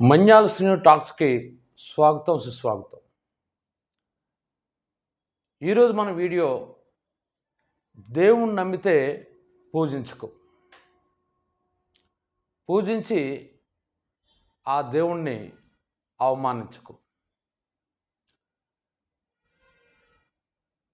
మన్యాల శ్రీను టాక్స్కి స్వాగతం సుస్వాగతం. ఈరోజు మన వీడియో దేవుణ్ణి నమ్మితే పూజించుకో. పూజించి ఆ దేవుణ్ణి అవమానించుకో.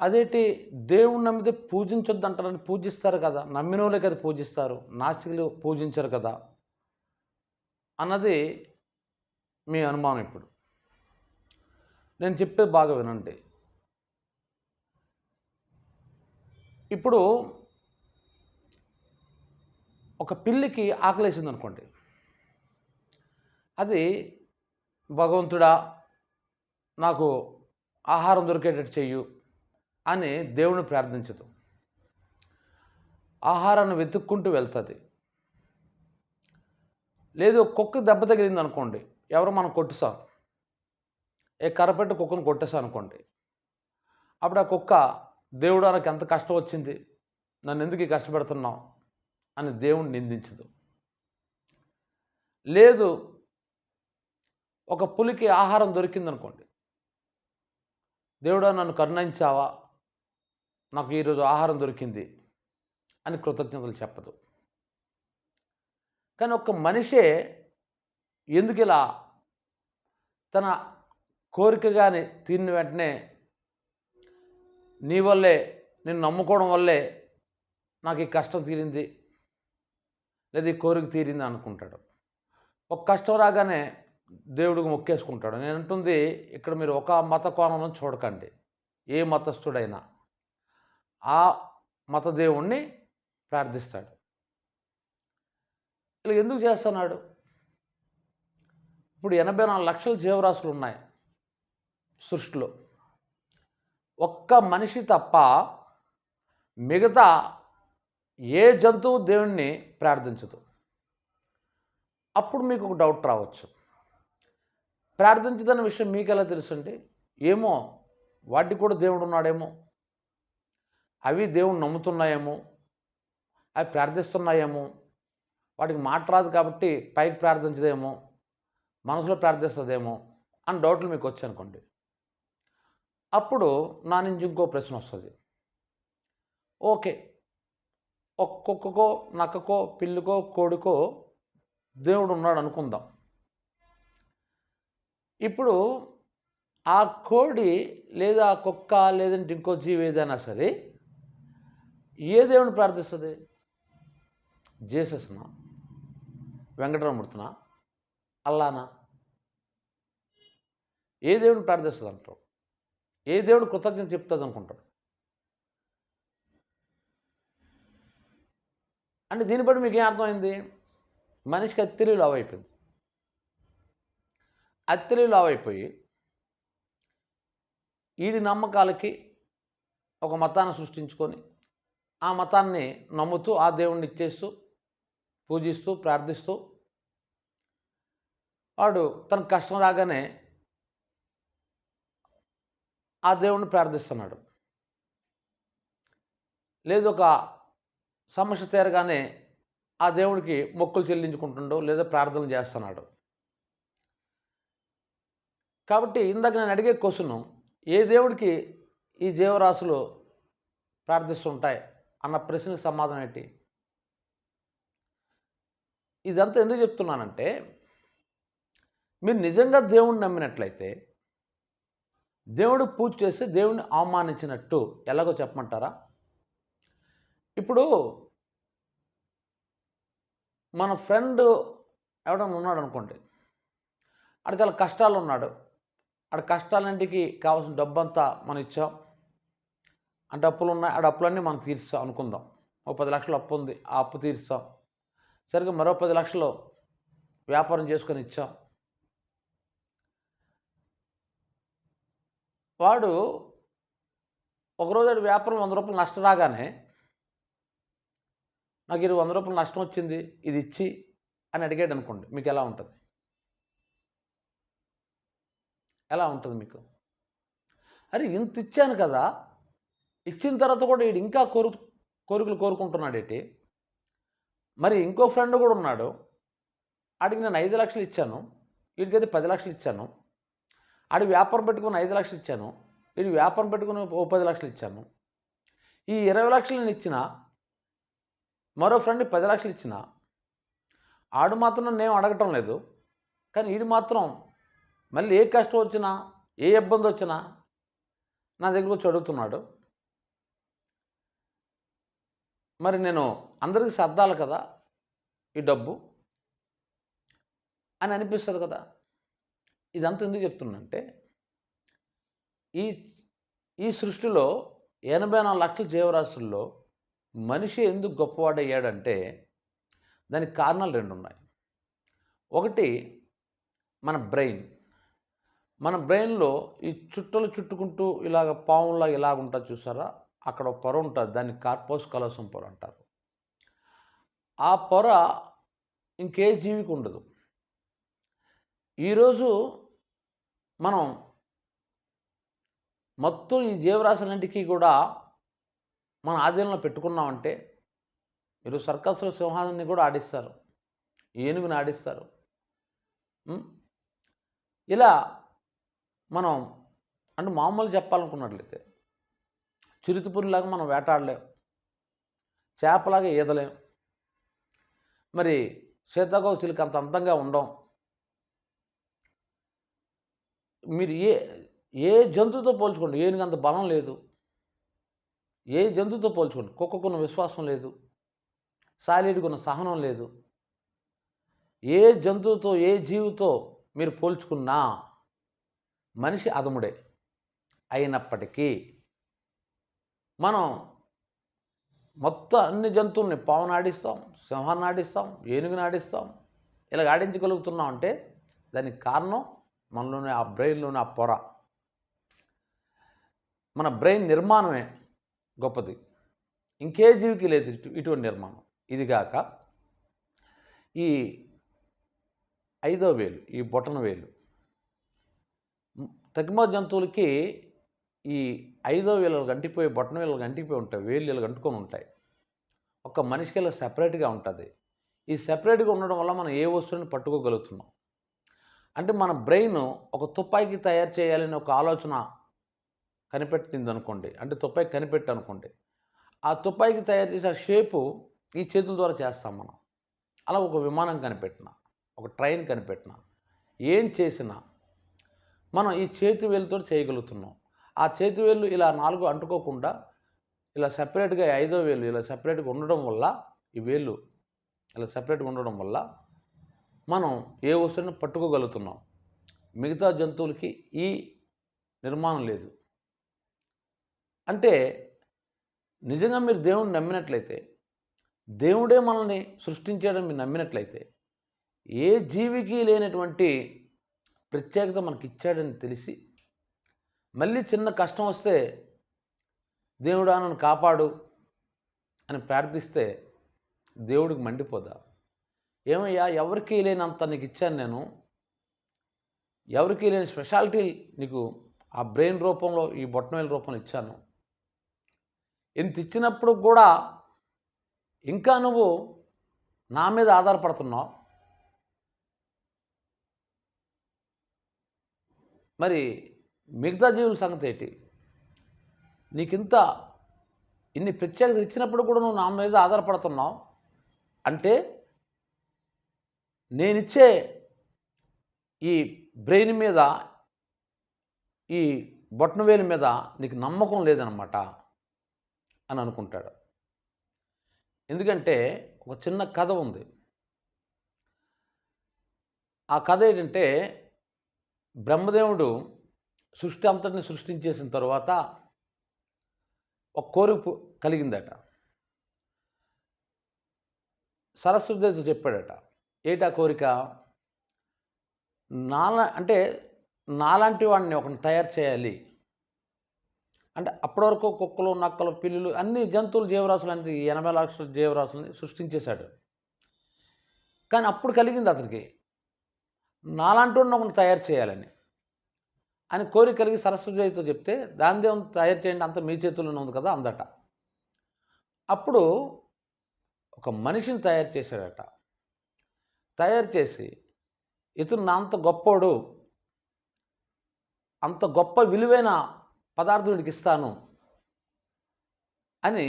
అదేంటి? దేవుణ్ణి నమ్మితే పూజించొద్దు అంటారని పూజిస్తారు కదా. నమ్మిన వాళ్ళే కదా పూజిస్తారు. నాస్తికులు పూజించరు కదా. అన్నది మీ అనుమానం ఇప్పుడు. నేను చెప్పేది బాగా వినండి. ఇప్పుడు ఒక పిల్లికి ఆకలేసింది అనుకోండి అది భగవంతుడా నాకు ఆహారం దొరికేటట్టు చెయ్యు అని దేవుని ప్రార్థించదు. ఆహారాన్ని వెతుక్కుంటూ వెళ్తుంది. లేదు కుక్క దెబ్బ తగిలింది అనుకోండి ఎవరు మనం కొట్టేసాం. ఏ కర్రపెట్టి కుక్కను కొట్టేసాం అనుకోండి అప్పుడు ఆ కుక్క దేవుడు నాకు ఎంత కష్టం వచ్చింది. నన్ను ఎందుకు కష్టపెడుతున్నావు? అని దేవుడు నిందించదు. లేదు ఒక పులికి ఆహారం దొరికింది అనుకోండి దేవుడా నన్ను కరుణించావా? నాకు ఈరోజు ఆహారం దొరికింది. అని కృతజ్ఞతలు చెప్పదు. కానీ ఒక మనిషే ఎందుకు ఇలా తన కోరికగాని తీరిన వెంటనే నీ వల్లే నేను నమ్ముకోవడం వల్లే నాకు ఈ కష్టం తీరింది లేదా ఈ కోరిక తీరింది అనుకుంటాడు. ఒక కష్టం రాగానే దేవుడికి మొక్కేసుకుంటాడు. నేను అంటుంది ఇక్కడ మీరు ఒక మత కోణం చూడకండి. ఏ మతస్థుడైనా ఆ మత దేవుణ్ణి ప్రార్థిస్తాడు. ఇలా ఎందుకు చేస్తున్నాడు? ఇప్పుడు ఎనభై నాలుగు లక్షల జీవరాశులు ఉన్నాయి సృష్టిలో. ఒక్క మనిషి తప్ప మిగతా ఏ జంతువు దేవుణ్ణి ప్రార్థించదు. అప్పుడు మీకు ఒక డౌట్ రావచ్చు. ప్రార్థించదన్న విషయం మీకు ఎలా తెలుసండి ఏమో వాటికి కూడా దేవుడు ఉన్నాడేమో అవి దేవుణ్ణి నమ్ముతున్నాయేమో అవి ప్రార్థిస్తున్నాయేమో వాటికి మాట రాదు కాబట్టి పైకి ప్రార్థించదేమో మనసులో ప్రార్థిస్తుందేమో అని డౌట్లు మీకు వచ్చనుకోండి అప్పుడు నా నుంచి ఇంకో ప్రశ్న వస్తుంది. ఓకే. ఒక్కొక్కకో నక్కకో పిల్లుకో కోడికో దేవుడు ఉన్నాడు అనుకుందాం. ఇప్పుడు ఆ కోడి లేదా ఆ కుక్క లేదంటే ఇంకో జీవి ఏదైనా సరే ఏ దేవుని ప్రార్థిస్తుంది? జేసస్నా? వెంకటరామూర్తినా అల్లానా? ఏ దేవుడిని ప్రార్థిస్తుంది అంటాడు ఏ దేవుడు కృతజ్ఞత చెప్తుంది అనుకుంటాడు అంటే దీన్ని బట్టి మీకు ఏం అర్థమైంది? మనిషికి అత్తిరి లావ్ అయిపోయింది అత్తిరి లావ్ అయిపోయి ఈడి నమ్మకాలకి ఒక మతాన్ని సృష్టించుకొని ఆ మతాన్ని నమ్ముతూ ఆ దేవుణ్ణి ఇచ్చేస్తూ పూజిస్తూ ప్రార్థిస్తూ వాడు తనకు కష్టం రాగానే ఆ దేవుణ్ణి ప్రార్థిస్తున్నాడు. లేదు ఒక సమస్య తీరగానే ఆ దేవుడికి మొక్కులు చెల్లించుకుంటుండో లేదా ప్రార్థనలు చేస్తున్నాడు. కాబట్టి ఇందాక నేను అడిగే క్వశ్చన్ ఏ దేవుడికి ఈ జీవరాశులు ప్రార్థిస్తుంటాయి అన్న ప్రశ్నకు సమాధానం ఏంటి? ఇదంతా ఎందుకు చెప్తున్నానంటే మీరు నిజంగా దేవుణ్ణి నమ్మినట్లయితే దేవుడు పూజ చేస్తే దేవుణ్ణి అవమానించినట్టు ఎలాగో చెప్పమంటారా? ఇప్పుడు మన ఫ్రెండ్ ఎవడన్నా ఉన్నాడు అనుకోండి ఆడ చాలా కష్టాలు ఉన్నాడు. ఆడ కష్టాలన్నింటికి కావాల్సిన డబ్బంతా మనం ఇచ్చాం. అంటే అప్పులు ఉన్నాయి ఆడ అప్పులన్నీ మనం తీర్చాం అనుకుందాం. ఒక పది లక్షలు అప్పు ఉంది ఆ అప్పు తీర్చాం. సరిగ్గా మరో పది లక్షలు వ్యాపారం చేసుకొని ఇచ్చాం. వాడు ఒకరోజు వ్యాపారం వంద రూపాయలు నష్టం రాగానే నాకు ఇది వంద రూపాయలు నష్టం వచ్చింది ఇది ఇచ్చి అని అడిగాడు అనుకోండి మీకు ఎలా ఉంటుంది? ఎలా ఉంటుంది మీకు? అరే ఇంత ఇచ్చాను కదా ఇచ్చిన తర్వాత కూడా వీడు ఇంకా కోరు కోరికలు కోరుకుంటున్నాడేటి? మరి ఇంకో ఫ్రెండ్ కూడా ఉన్నాడు ఆడికి నేను ఐదు లక్షలు ఇచ్చాను వీడికైతే పది లక్షలు ఇచ్చాను ఆడి వ్యాపారం పెట్టుకుని ఐదు లక్షలు ఇచ్చాను. వీడి వ్యాపారం పెట్టుకుని ఓ పది లక్షలు ఇచ్చాను. ఈ ఇరవై లక్షలు నేను ఇచ్చిన మరో ఫ్రెండ్ పది లక్షలు ఇచ్చిన ఆడు మాత్రం నేను అడగటం లేదు. కానీ వీడు మాత్రం మళ్ళీ ఏ కష్టం వచ్చినా ఏ ఇబ్బంది వచ్చినా నా దగ్గరకు వచ్చి అడుగుతున్నాడు. మరి నేను అందరికీ సర్దాలి కదా ఈ డబ్బు? అని అనిపిస్తుంది కదా. ఇదంతా ఎందుకు చెప్తున్నంటే ఈ ఈ సృష్టిలో ఎనభై నాలుగు లక్షల జీవరాశుల్లో మనిషి ఎందుకు గొప్పవాడయ్యాడంటే దానికి కారణాలు రెండు ఉన్నాయి ఒకటి మన బ్రెయిన్. మన బ్రెయిన్లో ఈ చుట్టలు చుట్టుకుంటూ ఇలాగ పాములా ఇలాగ ఉంటుంది చూసారా? అక్కడ పొర ఉంటుంది దాన్ని కార్పోస్ కలసం పొర అంటారు. ఆ పొర ఇంకే జీవికి ఉండదు. ఈరోజు మనం మొత్తం ఈ జీవరాశులన్నింటికీ కూడా మన ఆధీనంలో పెట్టుకున్నామంటే మీరు సర్కస్లో సింహాన్ని కూడా ఆడిస్తారు. ఏనుగుని ఆడిస్తారు. ఇలా మనం అంటే మామూలు చెప్పాలనుకున్నట్లయితే చిరుతపురిలాగా మనం వేటాడలేం. చేపలాగా ఈదలేం. మరి సీతాకోక చిలుక అంత అందంగా ఉండం. మీరు ఏ ఏ జంతువుతో పోల్చుకోండి ఏనుగు అంత బలం లేదు. ఏ జంతువుతో పోల్చుకోండి కుక్కకున్న విశ్వాసం లేదు. సాలీడికున్న సహనం లేదు. ఏ జంతువుతో ఏ జీవితో మీరు పోల్చుకున్నా మనిషి అదముడే అయినప్పటికీ మనం మొత్తం అన్ని జంతువుల్ని పావును ఆడిస్తాం సింహాన్ని ఆడిస్తాం ఏనుగుని ఆడిస్తాం ఇలా ఆడించగలుగుతున్నాం అంటే దానికి కారణం మనలోని ఆ బ్రెయిన్లోని ఆ పొర. మన బ్రెయిన్ నిర్మాణమే గొప్పది. ఇంకే జీవికి లేదు ఇటువంటి నిర్మాణం. ఇదిగాక ఈ ఐదో వేలు ఈ బొటన వేలు. తగ్గిమ జంతువులకి ఈ ఐదో వేలు గంటిపోయి బొటన వేలు గంటిపోయి ఉంటాయి వేలు గంటుకొని ఉంటాయి. ఒక మనిషికి ఇలా సపరేట్గా ఉంటుంది. ఈ సపరేట్గా ఉండడం వల్ల మనం ఏ వస్తువుని పట్టుకోగలుగుతున్నాం? అంటే మన బ్రెయిన్ ఒక తుపాకీ తయారు చేయాలని ఒక ఆలోచన కనిపెట్టింది అనుకోండి అంటే తుపాకీ కనిపెట్టి అనుకోండి ఆ తుపాకీ తయారు చేసే ఆ షేపు ఈ చేతుల ద్వారా చేస్తాం మనం. అలా ఒక విమానం కనిపెట్టిన ఒక ట్రైన్ కనిపెట్టిన ఏం చేసినా మనం ఈ చేతి వేలుతో చేయగలుగుతున్నాం. ఆ చేతి వేలు ఇలా నాలుగు అంటుకోకుండా ఇలా సపరేట్గా ఐదో వేలు ఇలా సపరేట్గా ఉండడం వల్ల ఈ వేలు ఇలా సపరేట్గా ఉండడం వల్ల మనం ఏ వస్తువుని పట్టుకోగలుగుతున్నాం? మిగతా జంతువులకి ఈ నిర్మాణం లేదు. అంటే నిజంగా మీరు దేవుణ్ణి నమ్మినట్లయితే దేవుడే మనల్ని సృష్టించడం మీరు నమ్మినట్లయితే ఏ జీవికి లేనటువంటి ప్రత్యేకత మనకి ఇచ్చాడని తెలిసి మళ్ళీ చిన్న కష్టం వస్తే దేవుడా నన్ను కాపాడు అని ప్రార్థిస్తే దేవుడికి మండిపోదా? ఏమయ్యా ఎవరికీ లేనంత నీకు ఇచ్చాను నేను. ఎవరికీ లేని స్పెషాలిటీ నీకు ఆ బ్రెయిన్ రూపంలో ఈ బొట్టనవేల రూపంలో ఇచ్చాను. ఇంత ఇచ్చినప్పుడు కూడా ఇంకా నువ్వు నా మీద ఆధారపడుతున్నావు. మరి మిగతా జీవుల సంగతి ఏంటి? నీకింత ఇన్ని ప్రత్యేకత ఇచ్చినప్పుడు కూడా నువ్వు నా మీద ఆధారపడుతున్నావు. అంటే నేనిచ్చే ఈ బ్రెయిన్ మీద ఈ బొట్టనవేలు మీద నీకు నమ్మకం లేదనమాట అని అనుకుంటాడు. ఎందుకంటే ఒక చిన్న కథ ఉంది. ఆ కథ ఏంటంటే బ్రహ్మదేవుడు సృష్టి అంతటిని సృష్టించేసిన తర్వాత ఒక కోరిక కలిగిందట. సరస్వతి చెప్పాడట ఏటా కోరిక? నాలా అంటే నాలాంటి వాడిని ఒకరిని తయారు చేయాలి. అంటే అప్పటి వరకు కుక్కలు నక్కలు పిల్లులు అన్ని జంతువులు జీవరాశులు అనేది ఈ ఎనభై లక్షల జీవరాశులని సృష్టించేశాడు. కానీ అప్పుడు కలిగింది అతనికి. నాలాంటి వాడిని ఒకరిని తయారు చేయాలని. అని కోరిక కలిగి సరస్వతితో చెప్తే దాని దేవుని తయారు చేయండి అంత మీ చేతుల్లోనే ఉంది కదా అందట. అప్పుడు ఒక మనిషిని తయారు చేశాడట. తయారు చేసి ఇతను నా అంత గొప్పోడు అంత గొప్ప విలువైన పదార్థం వీడికి ఇస్తాను అని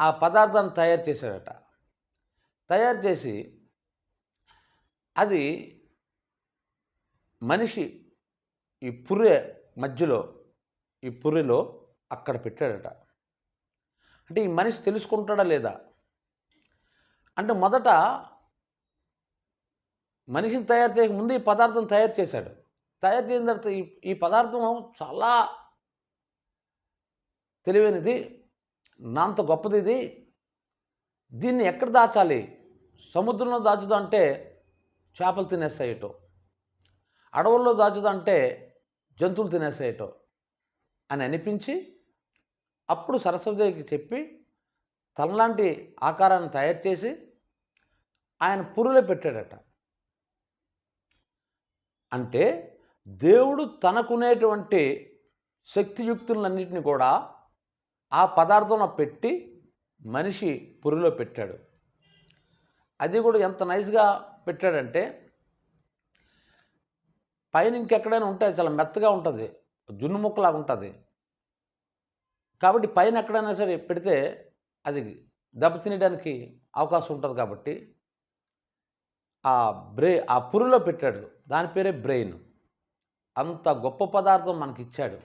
ఆ పదార్థాన్ని తయారు చేశాడట. తయారు చేసి అది మనిషి ఈ పుర్రె మధ్యలో ఈ పుర్రెలో అక్కడ పెట్టాడట. అంటే ఈ మనిషి తెలుసుకుంటాడా లేదా? అంటే మొదట మనిషిని తయారు చేయక ముందు ఈ పదార్థం తయారు చేశాడు. తయారు చేసిన తర్వాత ఈ ఈ పదార్థం చాలా తెలివైనది నాంత గొప్పది ఇది. దీన్ని ఎక్కడ దాచాలి? సముద్రంలో దాచుదా అంటే చేపలు తినేస్తాయిటో అడవుల్లో దాచుదా అంటే జంతువులు తినేస్తాయిటో అని అనిపించి అప్పుడు సరస్వతికి చెప్పి తనలాంటి ఆకారాన్ని తయారు చేసి ఆయన పురులో పెట్టాడట. అంటే దేవుడు తనకునేటువంటి శక్తియుక్తులన్నింటినీ కూడా ఆ పదార్థంలో పెట్టి మనిషి పురిలో పెట్టాడు. అది కూడా ఎంత నైస్గా పెట్టాడంటే పైన ఇంకెక్కడైనా ఉంటే చాలా మెత్తగా ఉంటుంది. జున్ను ముక్కలాగా ఉంటుంది. కాబట్టి పైన ఎక్కడైనా సరే పెడితే అది దెబ్బతినడానికి అవకాశం ఉంటుంది కాబట్టి ఆ బ్రే ఆ పురిలో పెట్టాడు. దాని పేరే బ్రెయిన్. అంత గొప్ప పదార్థం మనకి ఇచ్చాడు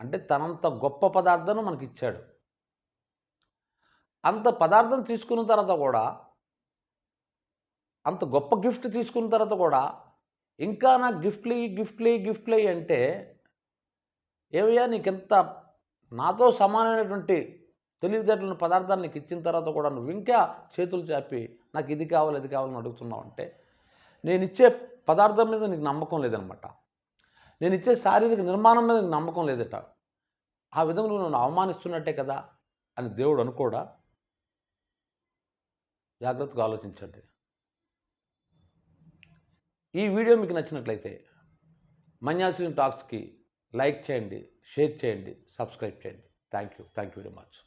అంటే తనంత గొప్ప పదార్థాన్ని మనకి ఇచ్చాడు అంత పదార్థం తీసుకున్న తర్వాత కూడా అంత గొప్ప గిఫ్ట్ తీసుకున్న తర్వాత కూడా ఇంకా నా గిఫ్ట్లు గిఫ్ట్లు గిఫ్ట్లు అంటే ఏవయ్యా నీకెంత నాతో సమానమైనటువంటి తెలివితేటలను పదార్థాన్ని నీకు ఇచ్చిన తర్వాత కూడా నువ్వు ఇంకా చేతులు చాపి నాకు ఇది కావాలి ఇది కావాలని అడుగుతున్నావు అంటే నేను ఇచ్చే పదార్థం మీద నీకు నమ్మకం లేదనమాట. నేను ఇచ్చే శారీరక నిర్మాణం మీద నీకు నమ్మకం లేదట. ఆ విధంగా నువ్వు నన్ను అవమానిస్తున్నట్టే కదా అని దేవుడు అనుకోడా? జాగ్రత్తగా ఆలోచించండి. ఈ వీడియో మీకు నచ్చినట్లయితే మన్యాశ్రీ టాక్స్కి లైక్ చేయండి షేర్ చేయండి సబ్స్క్రైబ్ చేయండి. Thank you thank you very much.